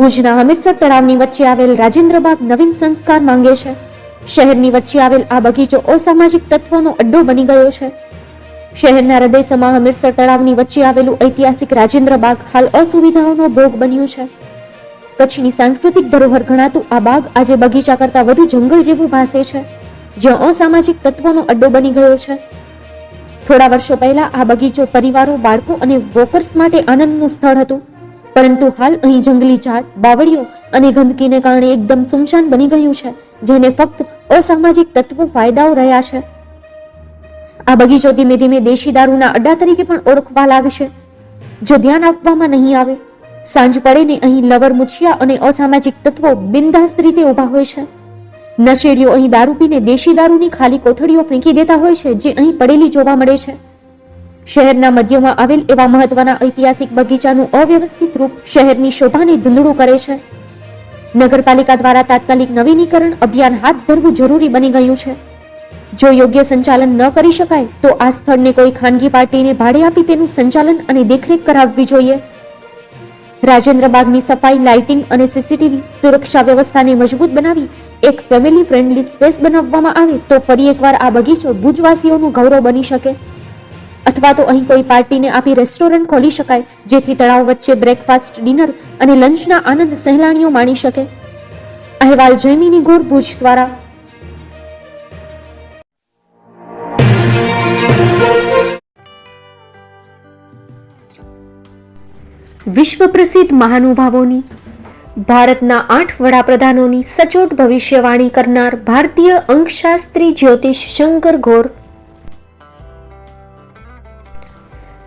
ભુજના હમીરસર તળાવની વચ્ચે આવેલ રાજેન્દ્રબાગ નવીન સંસ્કાર માંગે છે. શહેરની વચ્ચે આવેલ આ બગીચો અસામાજિક તત્વોનો અડ્ડો બની ગયો છે. શહેરના હૃદયસમા હમીરસર તળાવની વચ્ચે આવેલું ઐતિહાસિક રાજેન્દ્રબાગ હાલ અસુવિધાઓનો ભોગ બન્યું છે. કચ્છની સાંસ્કૃતિક ધરોહર ગણાતું આ બાગ આજે બગીચા કરતાં વધુ જંગલ જેવું ભાસે છે, જ્યાં અસામાજિક તત્વોનો અડ્ડો બની ગયો છે. થોડા વર્ષો પહેલા આ બગીચો પરિવારો, બાળકો અને વોકર્સ માટે આનંદનું સ્થળ હતું. પરંતુ હાલ અહીં જંગલી ઝાડ, બાવળીઓ અને ગંદકીને કારણે એકદમ સુમશાન બની ગયું છે, જેને ફક્ત અસામાજિક તત્વો ફાયદાઓ રહ્યા છે. આ બગીચો ધીમે ધીમે દેશી દારૂના અડ્ડા તરીકે પણ ઓળખવા લાગશે. જો ધ્યાન આપવામાં નહીં આવે, સાંજ પડે ને અહીં લવર મુછિયા અને અસામાજિક તત્વો બિનધાસ્ત રીતે ઊભા હોય છે. નશેડીઓ અહીં દારૂ પીને દેશી દારૂની ખાલી કોથળીઓ ફેંકી દેતા હોય છે, જે અહીં પડેલી જોવા મળે છે. શહેરના મધ્યમાં આવેલ એવા મહત્વના ઐતિહાસિક બગીચાનું અવ્યવસ્થિત રૂપ શહેરની શોભાને ધૂંધળું કરે છે. નગરપાલિકા દ્વારા તાત્કાલિક નવીનીકરણ અભિયાન હાથ ધરવું જરૂરી બની ગયું છે. જો યોગ્ય સંચાલન ન કરી શકાય, તો આ સ્થળને કોઈ ખાનગી પાર્ટીને ભાડે આપી તેનું સંચાલન અને દેખરેખ કરાવવી જોઈએ. રાજેન્દ્ર બાગની સફાઈ, લાઇટિંગ અને સીસીટીવી સુરક્ષા વ્યવસ્થાને મજબૂત બનાવી એક ફેમિલી ફ્રેન્ડલી સ્પેસ બનાવવામાં આવે તો ફરી એકવાર આ બગીચો ભુજવાસીઓનું ગૌરવ બની શકે. અથવા તો અહીં કોઈ પાર્ટીને આપી રેસ્ટોરન્ટ ખોલી શકાય, જેથી તળાવ વચ્ચે બ્રેકફાસ્ટ ડિનર અને લંચના આનંદ સહેલાણીઓ માણી શકે. અહેવાલ જૈમિની ગોર ભુજ દ્વારા. વિશ્વ પ્રસિદ્ધ મહાનુભાવોની, ભારતના આઠ વડાપ્રધાનોની સચોટ ભવિષ્યવાણી કરનાર ભારતીય અંકશાસ્ત્રી જ્યોતિષ શંકર ઘોર